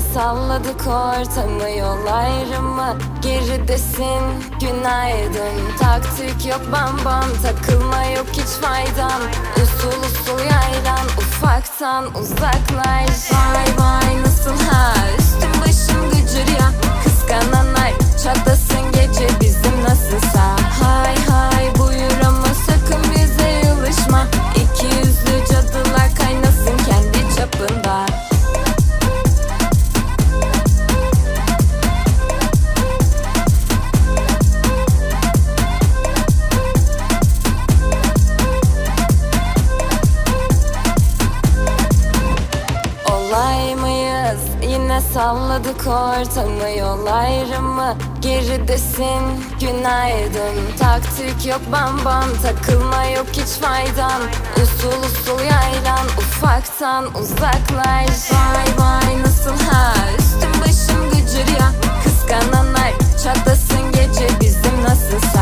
salladık ortamı yol ayrımı. Geridesin günaydın. Taktik yok bam bam. Takılma yok hiç faydan Usul usul yaylan ufaktan uzaklaş. Vay vay nasıl ha Yine salladık ortamı yol ayrımı. Geridesin günaydın. Taktik yok bam bam. Takılma yok hiç faydan. Usul usul yaylan ufaktan uzaklaş. Vay vay nasıl ha? Üstüm başım gıcır ya. Kıskananlar çatlasın gece. Bizim nasılsa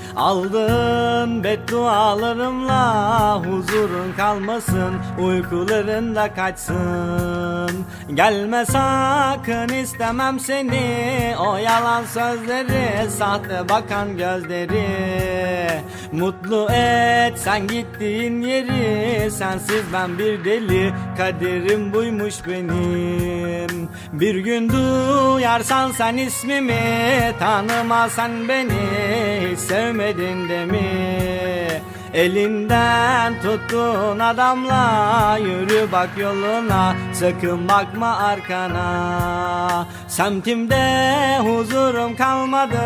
Aldın beddualarımla Huzurun kalmasın Uykuların da kaçsın. Gelme sakın istemem seni O yalan sözleri Sahte bakan gözleri. Mutlu et sen gittiğin yeri Sensiz ben bir deli Kaderim buymuş benim Bir gün duyarsan sen ismimi Tanımasan beni sevmedin de mi Elinden tuttuğun adamla Yürü bak yoluna Sakın bakma arkana. Semtimde huzurum kalmadı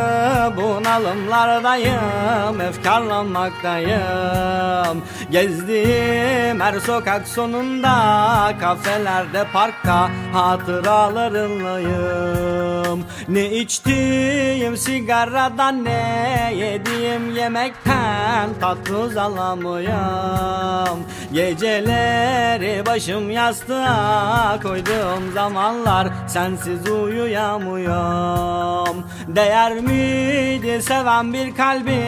Bunalımlardayım Efkarlanmaktayım Gezdiğim her sokak sonunda Kafelerde parkta Hatıralarınlayım. Ne içtiğim sigaradan Ne yediğim yemekten Tatlı uzalamıyorum. Geceleri başım yastığa Koyduğum zamanlar Sensiz uyuyamıyorum. Değer miydi seven bir kalbi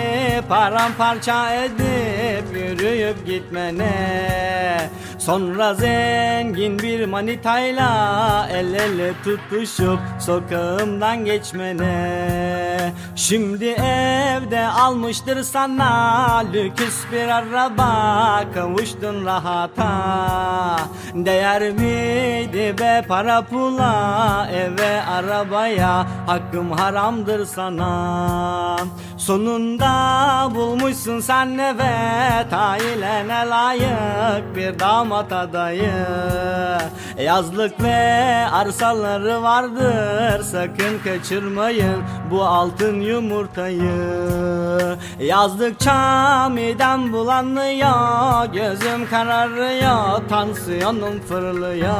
Paramparça edip Yürüyüp gitmene. Sonra zengin bir manitayla El ele tutuşup Sokağımdan geçmene. Şimdi evde almıştır sana Lüküs bir araba Kavuştun rahata. Değer miydi be para pula Eve arabaya Hakkım haramdır sana Sonunda bulmuşsun sen evet Ailene layık bir damat adayı. Yazlık ve arsaları vardır Sakın kaçırmayın bu altın yumurtayı Yazdıkça midem bulanıyor Gözüm kararıyor Tansiyonum fırlıyor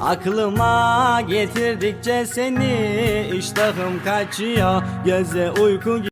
Aklıma getirdikçe seni iştahım kaçıyor Göze uyku